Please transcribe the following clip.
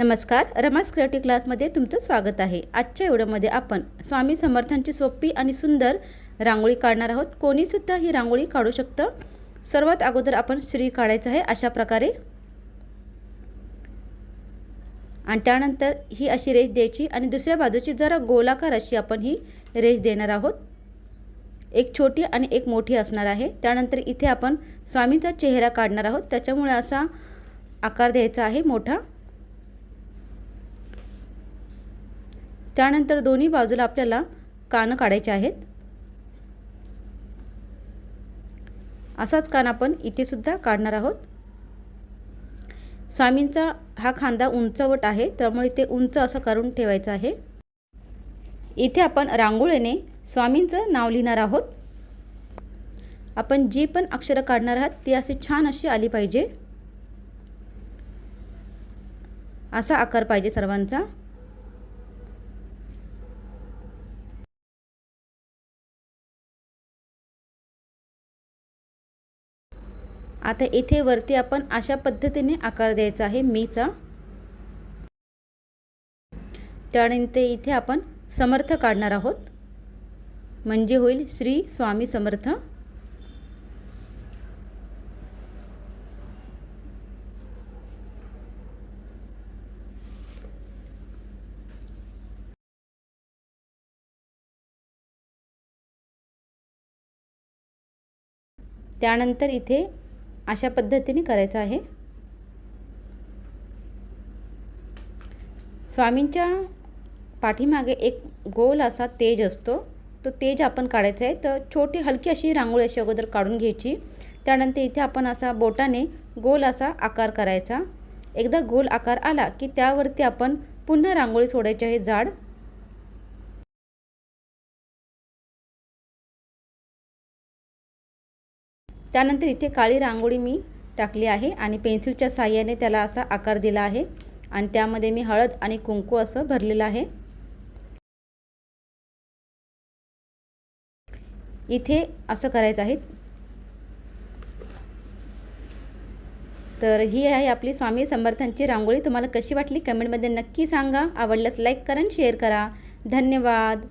नमस्कार रमास क्रिएटिव्ह क्लासमध्ये तुमचं स्वागत आहे. आजच्या एवढ्यामध्ये आपण स्वामी समर्थांची सोपी आणि सुंदर रांगोळी काढणार आहोत. कोणीसुद्धा ही रांगोळी काढू शकतं? सर्वात अगोदर आपण श्री काढायचं आहे अशा प्रकारे. आणि त्यानंतर ही अशी रेष द्यायची आणि दुसऱ्या बाजूची जरा गोलाकार अशी आपण ही रेष देणार आहोत. एक छोटी आणि एक मोठी असणार आहे. त्यानंतर इथे आपण स्वामींचा चेहरा काढणार आहोत. त्याच्यामुळे असा आकार द्यायचा आहे मोठा. त्यानंतर दोन्ही बाजूला आपल्याला कानं काढायचे आहेत. असाच कान आपण इथेसुद्धा काढणार आहोत. स्वामींचा हा खांदा उंचवट आहे त्यामुळे ते उंच असं करून ठेवायचं आहे. इथे आपण रांगोळीने स्वामींचं नाव लिहिणार आहोत. आपण जी पण अक्षरं काढणार आहात ती अशी छान अशी आली पाहिजे. असा आकार पाहिजे सर्वांचा. आता इथे वरती आपण अशा पद्धतीने आकार द्यायचा आहे मीचा. त्यानंतर इथे आपण समर्थ काढणार आहोत. म्हणजे होईल श्री स्वामी समर्थ. त्यानंतर इथे अशा पद्धतीने करायचं आहे. स्वामींच्या पाठीमागे एक गोल असा तेज असतो. तो तेज आपण काढायचा आहे. तर छोटी हलकी अशी रांगोळी अशी अगोदर काढून घ्यायची. त्यानंतर इथे आपण असा बोटाने गोल असा आकार करायचा. एकदा गोल आकार आला की त्यावरती आपण पुन्हा रांगोळी सोडायची आहे जाड त्यानंतर इथे काळी रांगोळी मी टाकली आहे आणि पेन्सिलच्या साह्याने त्याला असा आकार दिला आहे. आणि त्यामध्ये मी हळद आणि कुंकू असं भरलेलं आहे. इथे असं करायचं आहे. तर ही आहे आपली स्वामी समर्थांची रांगोळी. तुम्हाला कशी वाटली? कमेंटमध्ये नक्की सांगा. आवडल्यास लाईक करा आणि शेअर करा. धन्यवाद.